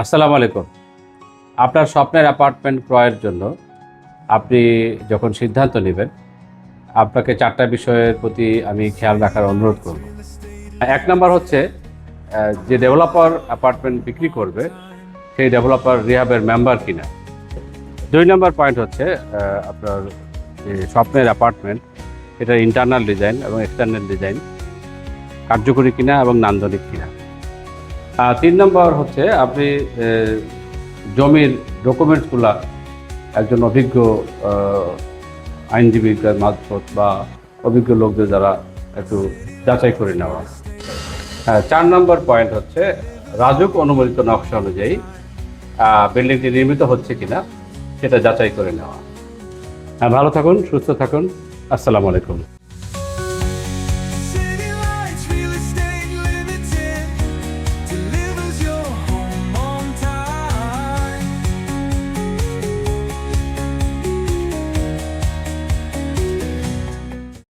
আসসালামু আলাইকুম। আপনার স্বপ্নের অ্যাপার্টমেন্ট ক্রয়ের জন্য আপনি যখন সিদ্ধান্ত নেবেন, আপনাকে চারটা বিষয়ের প্রতি আমি খেয়াল রাখার অনুরোধ করব। এক নম্বর হচ্ছে যে ডেভেলপার অ্যাপার্টমেন্ট বিক্রি করবে, সেই ডেভেলপার রিহাবের মেম্বার কিনা। দুই নম্বর পয়েন্ট হচ্ছে আপনার যে স্বপ্নের অ্যাপার্টমেন্ট এটা ইন্টারনাল ডিজাইন এবং এক্সটার্নাল ডিজাইন কার্যকরী কিনা এবং নান্দনিক কিনা। তিন নম্বর হচ্ছে আপনি জমির ডকুমেন্টসগুলা একজন অভিজ্ঞ আহ, আইনজীবীর মারফত বা অভিজ্ঞ লোকদের দ্বারা একটু যাচাই করে নেওয়া। হ্যাঁ চার নম্বর পয়েন্ট হচ্ছে রাজুক অনুমোদিত নকশা অনুযায়ী বিল্ডিংটি নির্মিত হচ্ছে কিনা সেটা যাচাই করে নেওয়া। হ্যাঁ ভালো থাকুন সুস্থ থাকুন। আসসালামু আলাইকুম।